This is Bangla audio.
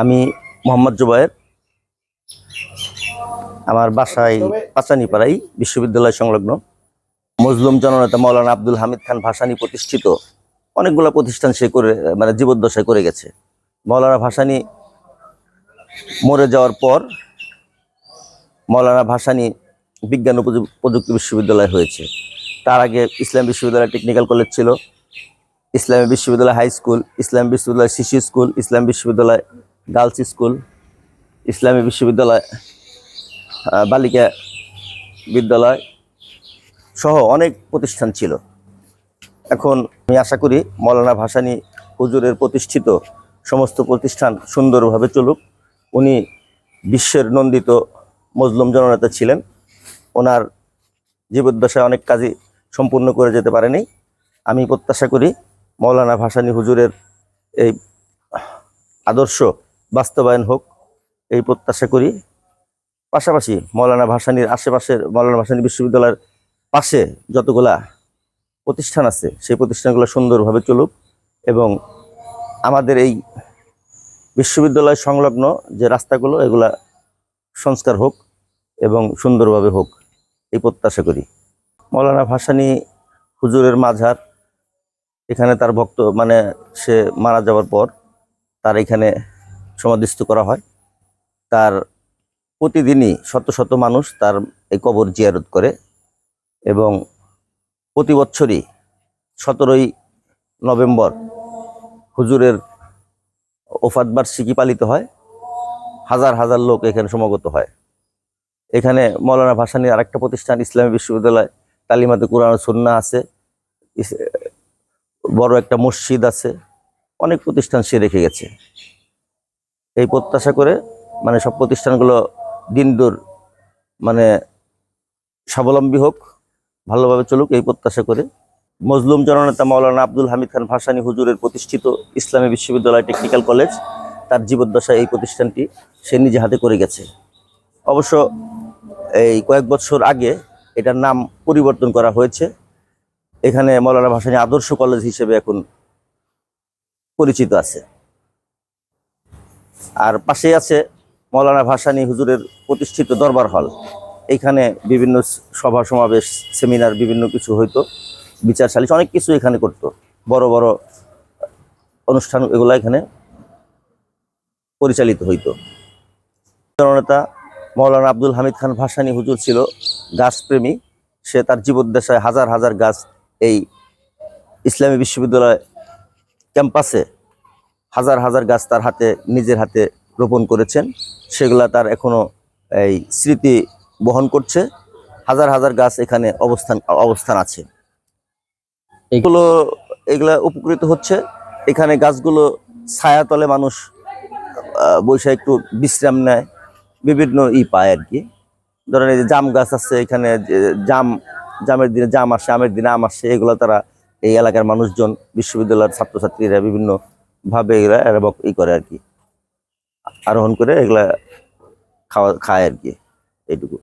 আমি মোহাম্মদ জুবায়ের। আমার বাসায় পাচানিপাড়াই বিশ্ববিদ্যালয় সংলগ্ন। মজলুম জননেতা মৌলানা আব্দুল হামিদ খান ভাসানী প্রতিষ্ঠিত। অনেকগুলো প্রতিষ্ঠান সে করে মানে জীবদ্দশায় করে গেছে। মৌলানা ভাসানী মরে যাওয়ার পর মৌলানা ভাসানী বিজ্ঞান প্রযুক্তি বিশ্ববিদ্যালয় হয়েছে। তার আগে ইসলাম বিশ্ববিদ্যালয় টেকনিক্যাল কলেজ ছিল। ইসলামী বিশ্ববিদ্যালয় হাই স্কুল, ইসলাম বিশ্ববিদ্যালয় শিশু স্কুল, ইসলাম বিশ্ববিদ্যালয় গার্লস স্কুল, ইসলামী বিশ্ববিদ্যালয় বালিকা বিদ্যালয় সহ অনেক প্রতিষ্ঠান ছিল। এখন আমি আশা করি মৌলানা ভাসানী হুজুরের প্রতিষ্ঠিত সমস্ত প্রতিষ্ঠান সুন্দরভাবে চলুক। উনি বিশ্বের নন্দিত মজলুম জননেতা ছিলেন। ওনার জীবদ্দশায় অনেক কাজই সম্পূর্ণ করে যেতে পারেনি। আমি প্রত্যাশা করি মৌলানা ভাসানী হুজুরের এই আদর্শ বাস্তবায়ন হোক, এই প্রত্যাশা করি। পাশাপাশি মৌলানা ভাসানীর আশেপাশের, মৌলানা ভাসানী বিশ্ববিদ্যালয়ের পাশে যতগুলা প্রতিষ্ঠান আছে, সেই প্রতিষ্ঠানগুলো সুন্দরভাবে চলুক এবং আমাদের এই বিশ্ববিদ্যালয় সংলগ্ন যে রাস্তাগুলো, এগুলা সংস্কার হোক এবং সুন্দরভাবে হোক, এই প্রত্যাশা করি। মৌলানা ভাসানী হুজুরের মাঝার, এখানে তার ভক্ত মানে সে মারা যাওয়ার পর তার এখানে সমাধিস্থ করা হয়। তার প্রতিদিনই শত শত মানুষ তার এই কবর জিয়ারত করে এবং প্রতি বছরই সতেরোই নভেম্বর হুজুরের ওফাত বার্ষিকী পালিত হয়। হাজার হাজার লোক এখানে সমাগত হয়। এখানে মৌলানা ভাসানীর আরেকটা প্রতিষ্ঠান ইসলামী বিশ্ববিদ্যালয়, তালিমাতে কোরআন ও সুন্নাহ আছে। বড় একটা মসজিদ আছে। অনেক প্রতিষ্ঠান সে রেখে গেছে। এই প্রত্যাশা করে মানে সব প্রতিষ্ঠানগুলো দিন দূর মানে স্বাবলম্বী হোক, ভালোভাবে চলুক, এই প্রত্যাশা করে। মজলুম জননেতা মৌলানা আব্দুল হামিদ খান ভাসানী হুজুরের প্রতিষ্ঠিত ইসলামী বিশ্ববিদ্যালয় টেকনিক্যাল কলেজ, তার জীবদ্দশায় এই প্রতিষ্ঠানটি সে নিজে হাতে করে গেছে। অবশ্য এই কয়েক বছর আগে এটার নাম পরিবর্তন করা হয়েছে। এখানে মৌলানা ভাসানী আদর্শ কলেজ হিসেবে এখন পরিচিত আছে। আর পাশেই আছে মৌলানা ভাসানী হুজুরের প্রতিষ্ঠিত দরবার হল। এখানে বিভিন্ন সভা সমাবেশ, সেমিনার, বিভিন্ন কিছু হইতো, বিচার সালিশ, অনেক কিছু এখানে করতো। বড় বড় অনুষ্ঠান এগুলো এখানে পরিচালিত হইতো। জননেতা মৌলানা আব্দুল হামিদ খান ভাসানী হুজুর ছিল গাছপ্রেমী। সে তার জীবদ্দশায় হাজার হাজার গাছ এই ইসলামী বিশ্ববিদ্যালয় ক্যাম্পাসে হাজার হাজার গাছ তার হাতে, নিজের হাতে রোপণ করেছেন। সেগুলা তার এখনও এই স্মৃতি বহন করছে। হাজার হাজার গাছ এখানে অবস্থান অবস্থান আছে। এগুলো, এগুলা উপকৃত হচ্ছে। এখানে গাছগুলো ছায়াতলে মানুষ বসে একটু বিশ্রাম নেয়। বিভিন্ন ই পায় আর কি। ধরেন এই যে জাম গাছ আছে এখানে জাম, জামের দিনে জাম আসে, আমের দিনে আম আসে, এগুলো তারা এই এলাকার মানুষজন, বিশ্ববিদ্যালয়ের ছাত্রছাত্রীরা বিভিন্ন ভাবে এগুলা এরা ই করে আর কি। আরোহণ করে এগুলা খাওয়া খায় আর কি, এইটুকু।